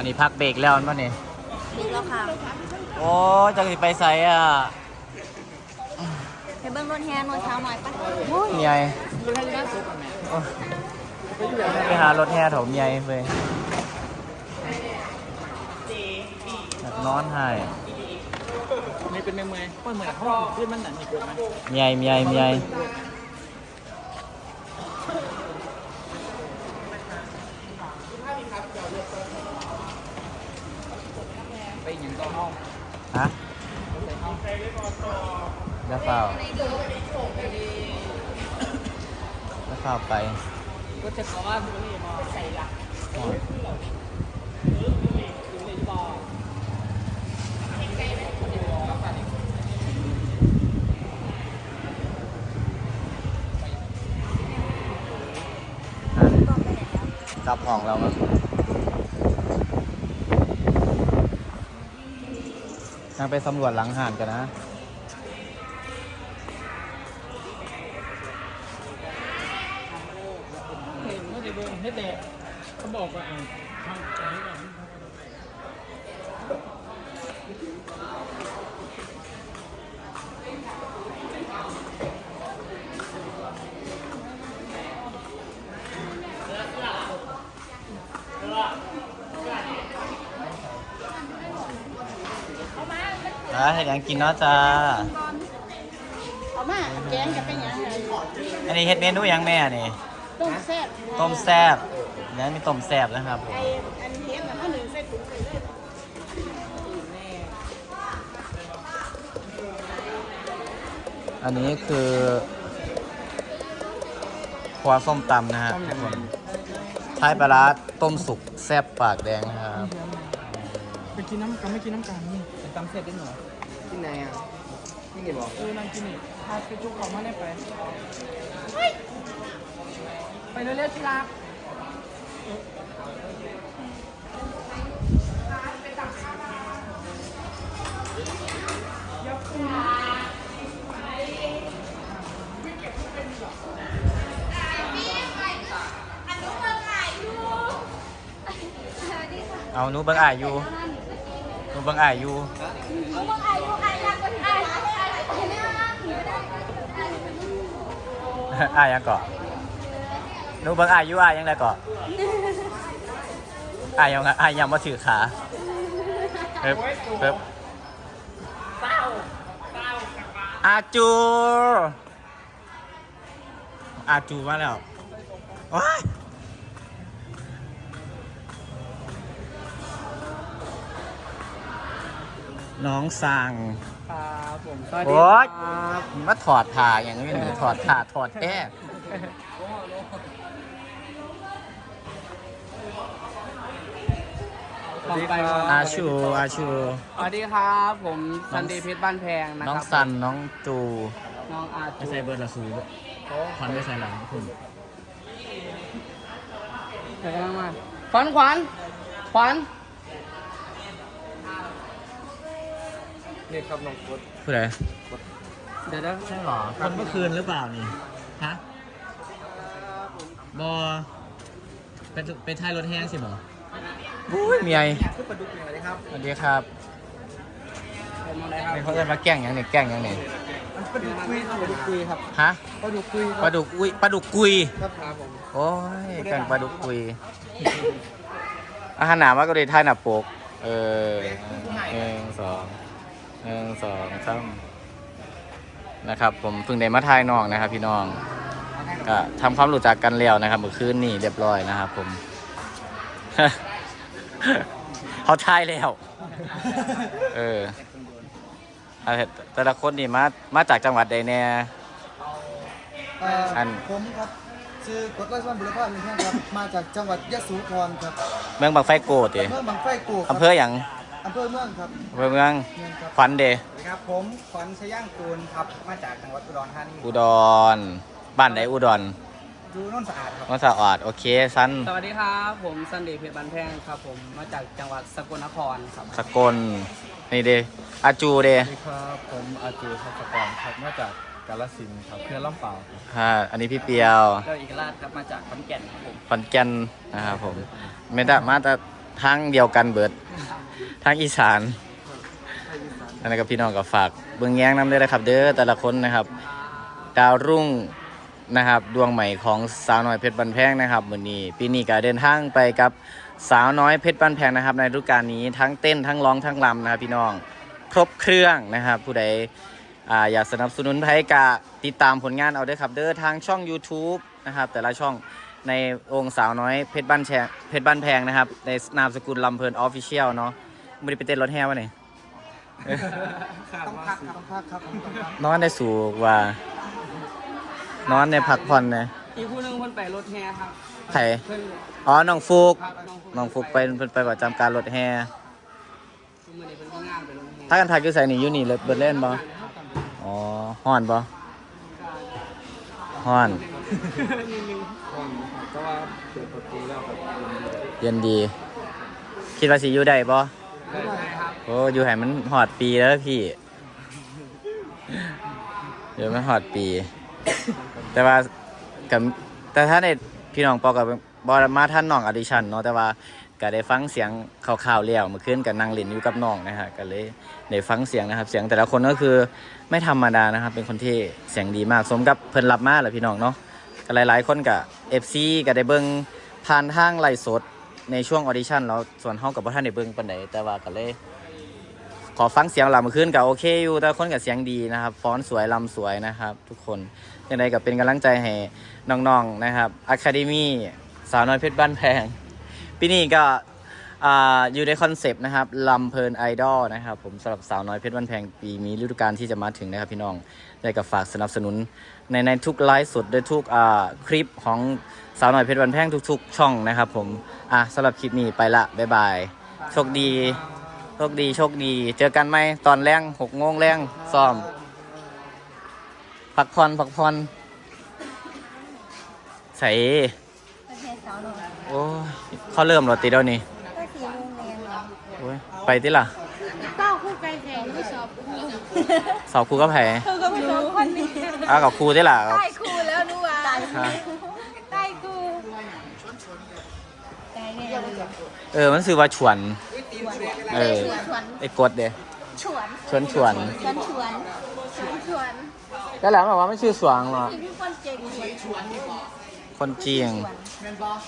อันนี้พักเบรกแล้วมั้งนี่ดีแล้วค่ะโอ้จังสิไปใส่อะไปเบิ้งรถแฮนนวดเช้าหน่อยปะเมียโอ้ไปหารถแห่เถาเมียเว้ยอยากนอนให้ไม่เป็นเมื่อยๆก็เหมือนเขาขึ้นมันหนักอีกเยอะไหมเมียเมียเมีย ไปอย่างต่อห้องฮะแล้วเปล่าแล้วเปล่าไป ก็จะขอว่าคุณนี่มาใส่หลักอ๋อฮะกลับห้องเรามา ทางไปสำรวจหลังหานกันนะเห็นว่าจะเบิ่งให้แดกเขาบอกว่าอ่าน อะให้ยังกินเนาะจ้า เอามาแกงจะเป็นหยังไงอันนี้เฮ็ดเมนูหยังแม่นี่ ต้มแซ่บต้มแซ่บนี่มีต้มแซ่บนะครับผม ไออันเฮ็ดน่ะมาหนึ่งใส่ถุงไปเลยอันนี้คือครัวส้มตำนะฮะทุกคนท้ายปลาร้าต้มสุกแซ่บปากแดงนะครับ ไปกินน้ำกันไม่กินน้ำกันนี่ ตำเสร็จได้หน่อยที่ไหนอะที่นี่บอกเออนั่งกินนี่พาไปจุกของมาได้ไปไปเร็วๆที่รักเอาหนูเบิ่งอ่ายอยู่หนู เบิ่งอายอยู่มึงอายุอายุกันอายุอายุเห็นไหมว่าหนีไม่ได้อ่ายยังเกาะหนูเบิ่งอายอยู่อายยังไงเกาะอายยังอายยังมาถือขาเพิ่บเพิ่บอาจูอาจูมาแล้วว้าย น้องสั่ง ครับผมโอ๊ยมาถอดผ่าอย่างนี้หนูถอดผ่าถอดแค่ต่อไปอาชูอาชู สวัสดีครับ ผมซันเดย์เพชรบ้านแพงนะน้องครับสันน้องจูน้องอาไม่ใส่เบอร์ละสูขวัญไม่ใส่หลังคุณเดี๋ยวกำลังมาขวัญขวัญขวัญ นี่ครับน้องกดผู้ใดเดี๋ยวเดี๋ยวใช่หรอ คนเมื่อคืนหรือเปล่านี่ ฮะ บอเป็นเป็นท้ายรถแห้งสิหรออุ้ยเมียคือปลาดุกเนี่ยเลยครับสวัสดีครับผมอะไรครับนี่เขาจะมาแกล้งอย่างนี้แกล้งอย่างนี้ปลาดุกคุยครับปลาดุกคุยครับ ฮะ ปลาดุกคุยคปรัลาดุกอุ้ยปลาดุกกุยครับครับผม โอ้ยแกล้งปลาดุกกุยอาหารหนามาก็เลยท่ายหนาปก เออหนึ่งสอง หนึ่งสองสามนะครับ ผมเพิ่งได้มาทายน้องนะครับ พี่น้องก็ทำความรู้จักกันแล้วนะครับเมื่อคืนนี่เรียบร้อยนะครับผม เขาทายแล้ว เออเอาเถอะแต่ละคนนี่มามาจากจังหวัดใดแน่เอ่ออนผมครับชื่อกดไล่ซ่อนบุรพาเป็นแท่งครับ มาจากจังหวัดยะโสธรครับ เมืองบางไฟโกดเดเมืองบางไฟกูครับอำเภออย่าง อำเภอเมืองครับอำเภอเมืองเมืองครับขวัญเดครับผมขวัญชย่างกูลครับมาจากจังหวัดอุดรธานีอุดร บ้านใดอุดรดูโนนสะอาดครับมัสะอาดโอเคสันสวัสดีครับ ผมซันเดย์เพชรบ้านแพงครับ ผมมาจากจังหวัดสกลนครครับสกลนี่เดอาจูเดสวัสดีครับผมอาจูทัศกรครับมาจากกาลสินธุ์ครับเพื่อนลำเปล่าครับฮะอันนี้พี่เปียวก็อีกราชครับมาจากขอนแก่นครับผม ขอนแก่นนะครับผมไม่ได้มาแต่ ทางเดียวกันเบิด ทางอีสานอันนั้นกับพี่น้องก็ฝากเบิ่งแย้งน้ำด้วยนะครับ เด้อแต่ละคนนะครับ ดาวรุ่งนะครับดวงใหม่ของสาวน้อยเพชรบันแพงนะครับมือนี้ปีนี้ก็เดินทางไปกับสาวน้อยเพชรบันแพงนะครับ ในฤดูกาลนี้ทั้งเต้นทั้งร้องทั้งรำนะครับพี่น้องครบเครื่องนะครับ ผู้ใดออยากสนับสนุนไพกะติดตามผลงานเอาเด้ครับ เด้อทางช่อง YouTube นะครับแต่ละช่อง ในองค์สาวน้อยเพชรบ้านแชงเพชรบ้านแพงนะครับ ในนามสกุลลำเพลินออฟฟิเชียลเนาะไม่ได้ไปเต้นรถแห่วะเนี่ยต้องพักครับต้องพักครับผมต้องพักนอนได้สูกว่า นอนในพักผ่อนนะอีกผู้หนึงเพิ่นไปรถแห่ครับไผ่เพิ่นอ๋อน้องฟุกครับน้องน้องฟุกไปเพิ่นไปประจำการรถแห่คือมื้อนี้เพิ่นทำงานไปรถแห่ถ้ากันพักอยู่ใส่นี่อยู่นี่เลยเบิดเล่นบ่อ๋อฮ้อนบ่ฮ้อน ก็ว่าเปิดประตูแล้วครับเย็นดี คิดว่าสิอยู่ได้บ่ได้ครับโอ้อยู่ให้มันหอดปีแล้วพี่เดี๋ยวมันหอดปี แต่ว่ากับแต่ถ้าในพี่น้องปอกับบอมาท่านน้องอดิชันเนาะแต่ว่าก็ได้ฟังเสียงข่าวๆแล้วเมื่อคืนกับนางเล่นอยู่กับน้องนะฮะก็เลยได้ฟังเสียงนะครับ เสียงแต่ละคนก็คือไม่ธรรมดานะครับ เป็นคนที่เสียงดีมากสมกับเพิ่นรับมาแหละพี่น้องเนาะก็ หลาย ๆ คนกับเอฟซีก็ได้เบิงผ่านทางไลฟ์สดในช่วงออดิชั่นแล้วส่วนห้องกับบ่ท่านได้เบิ่งปันไหนแต่ว่าก็เลย ขอฟังเสียงลำขึ้นกับโอเคอยู่แต่คนกับเสียงดีนะครับฟ้อนสวยลำสวยนะครับ ทุกคนยังไงก็เป็นกำลังใจให้น้อง ๆ นะครับอะคาเดมี่สาวน้อยเพชรบ้านแพงปีนี้ก็ อยู่ในคอนเซปต์นะครับลำเพลินไอดอลนะครับผมสำหรับสาวน้อยเพชรบ้านแพงปีมีฤดูกาลที่จะมาถึงนะครับพี่น้องได้กับฝากสนับสนุนในในทุกไลฟ์สดด้วยทุกอ่าคลิปของสาวน้อยเพชรบ้านแพงทุก ๆ ช่องนะครับผมอะสำหรับคลิปนี้ไปละบ๊ายบายโชคดีโชคดีโชคดี เจอกันไหมตอนแรงหกโมงแรงซ้อมพักผ่อนพักผ่อนใส่โอ้เขาเริ่มรถติดแล้วนี่ ก็สี่โมงเรียนเหรอ โอ้ย ไปติล่ะเต้าคู่ไก่แข่งไม่ชอบสอบครูก็แพ้เธอก็ไม่ชอบคนนี้อ้าวกับครูติล่ะได้คู่แล้วดูว่าฮะได้คู่ใจเนี่ยเลยเออมันซื้อว่าฉวน เออชวนไอ้กดเด้ชวนชวนชวนชวนชวนชวนแล้วหลังบอกว่าไม่ชื่อสวงเหรอที่พี่คนเก่งชวนชวนคนเจียง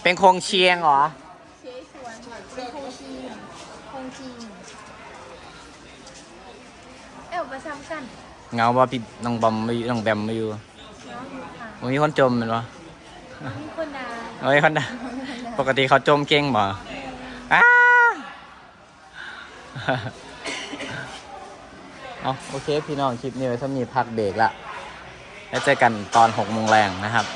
เป็นคงเชียงเหรอ เชยชวนเป็นคงชีนคงชีนเอ้าประซ้ำกันเงาว่าพี่น้องบอมไม่อยู่น้องแบมไม่อยู่เนาะค่ะมันมีคนจมเป็นวะมีคนด่าเฮ้ยคนด่าปกติเขาจมเก่งบ่อ้า เอาโอเค พี่น้องคลิปนี้ไว้ถ้ามีพักเบรกละแล้วเจอกันตอนหกโมงแรงนะครับ